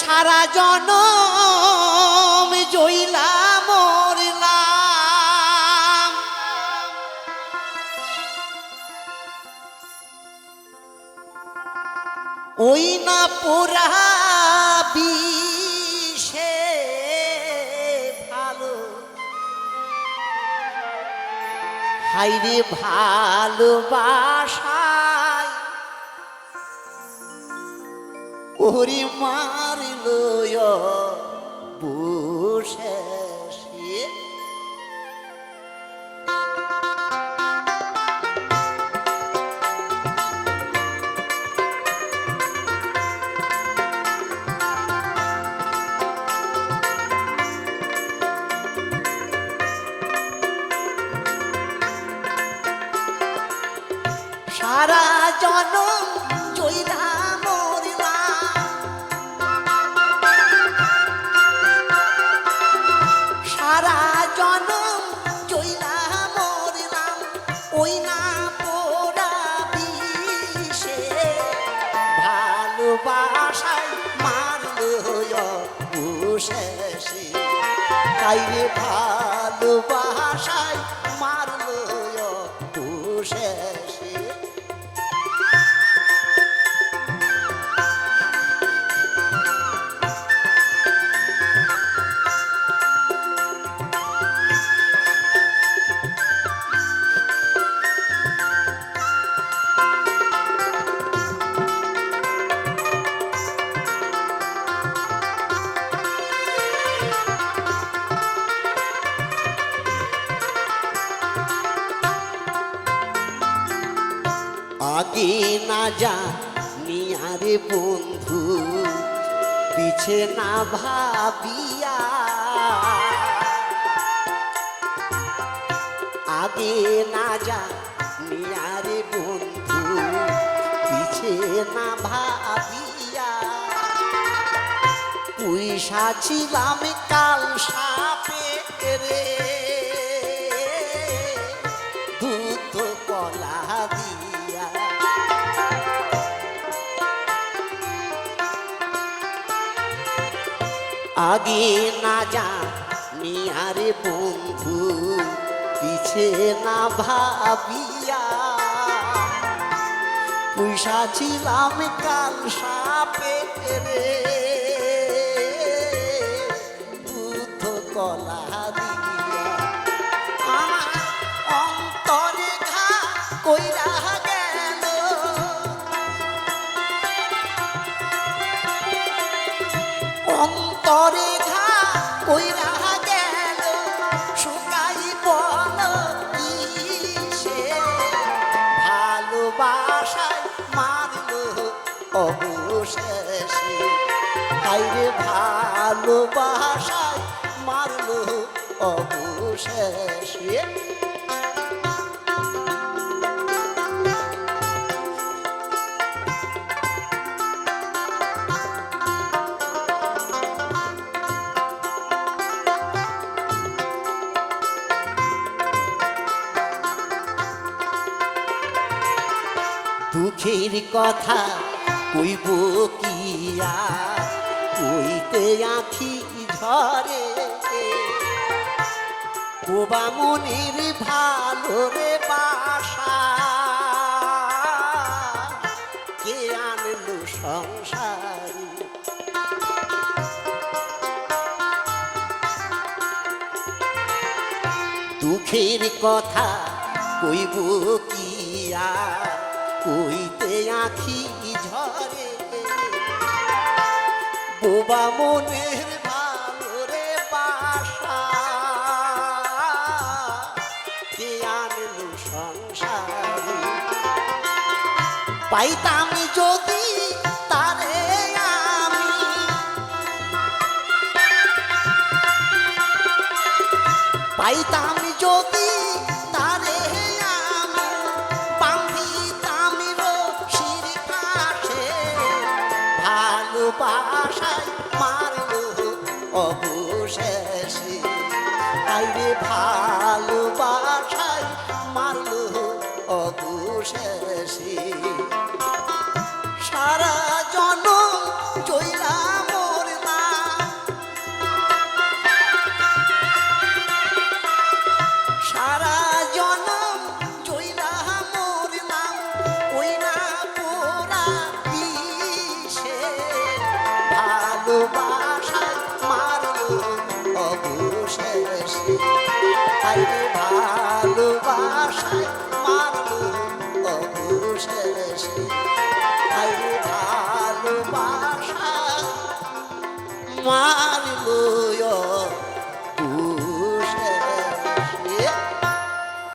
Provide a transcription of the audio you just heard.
সারা জন জইলা মরলাম। ওই না পোড়া বিষে ভালো। হাইরে ভালোবাসায় ওরে সারা জনম ভালোবাসায় মারল শেষে কাইরে ভালোবাসায় না যা নিয়ারে বন্ধু, পিছে না ভাবিয়া। আগে না যা নিয়ারে বন্ধু, পিছে না ভাবিয়া। পয়সা ছিলাম কাল সাপে রে আগে না যা নিয়ারে বন্ধু, পিছে না ভাবিয়া। পয়সা ছিলাম কাল সাপে রে। দুধ কলা দিয়া কইরা অন্তরে ঘা কইরা শুকাই বল কিসে? ভালোবাসায় মারলো অবশেষে। তাইরে ভালোবাসায় মারলো অবশেষে। দুঃখের কথা কইব কিয়া কইতে আঁখি ঝরে। কোবা মনের ভালো রে বাসা। কে আনলো সংসার? দুঃখের কথা কইব কিয়া কইতে আখি ঝরে। বোবা মনের ভালো রে বাসা। কে আনলো সংসারে? পাইতাম যদি তারে আমি। পাইতাম যদি ভালোবাসায় মারল অবশেষে। আইরে ভালোবাসায় মারলো অবশেষে। আইরে ভালোবাসায় মারলো